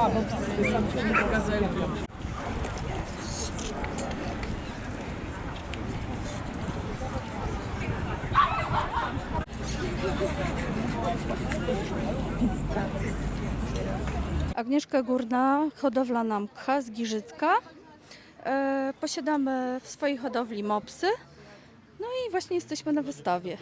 A, bo sam się nie pokazuje. Agnieszka Górna, hodowla Namkha z Giżycka. E, posiadamy w swojej hodowli mopsy. No i właśnie jesteśmy na wystawie.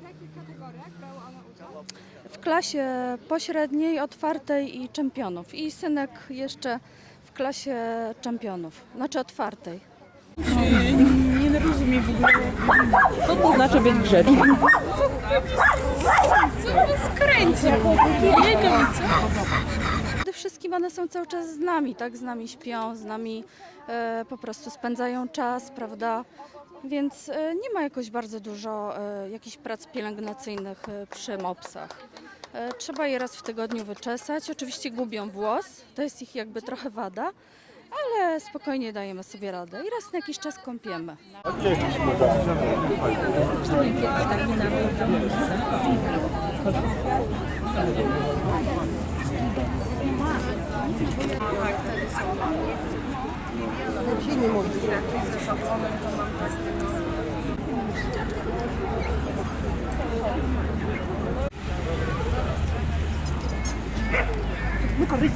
W jakich kategoriach brała ona udział? W klasie pośredniej, otwartej i czempionów. I synek jeszcze w klasie czempionów, znaczy otwartej. Nie rozumiem w ogóle, co to znaczy być grzeczny. Skręci. Rękawice. Przede wszystkim one są cały czas z nami, tak? Z nami śpią, z nami e, po prostu spędzają czas, prawda? Więc e, nie ma jakoś bardzo dużo e, jakichś prac pielęgnacyjnych e, przy mopsach. E, trzeba je raz w tygodniu wyczesać. Oczywiście gubią włos, to jest ich jakby trochę wada, ale spokojnie dajemy sobie radę i raz na jakiś czas kąpiemy. Ну, корысь.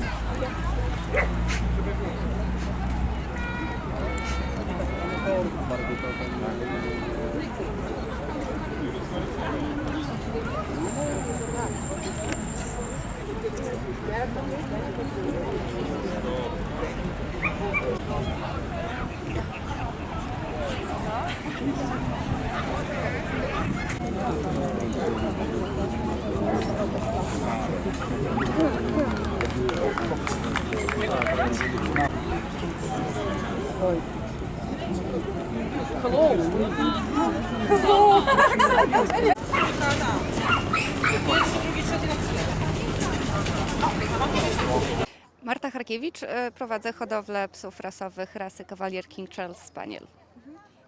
Hello. Hello. Marta Harkiewicz, e, prowadzę hodowlę psów rasowych rasy Cavalier King Charles Spaniel.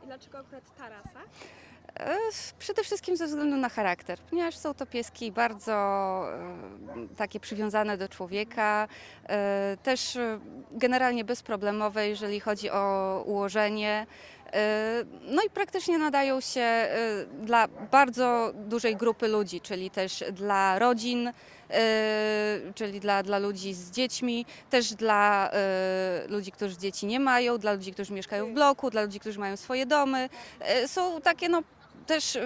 I dlaczego akurat ta rasa? E, Przede wszystkim ze względu na charakter, ponieważ są to pieski bardzo e, takie przywiązane do człowieka, też generalnie bezproblemowe, jeżeli chodzi o ułożenie. E, No i praktycznie nadają się e, dla bardzo dużej grupy ludzi, czyli też dla rodzin, e, czyli dla, dla ludzi z dziećmi, też dla ludzi, którzy dzieci nie mają, dla ludzi, którzy mieszkają w bloku, dla ludzi, którzy mają swoje domy. Są takie no, też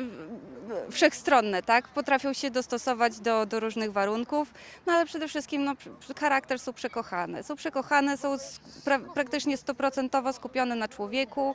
wszechstronne, tak? Potrafią się dostosować do, do różnych warunków, no ale przede wszystkim no, charakter są przekochane. Są przekochane, są pra praktycznie stoprocentowo skupione na człowieku.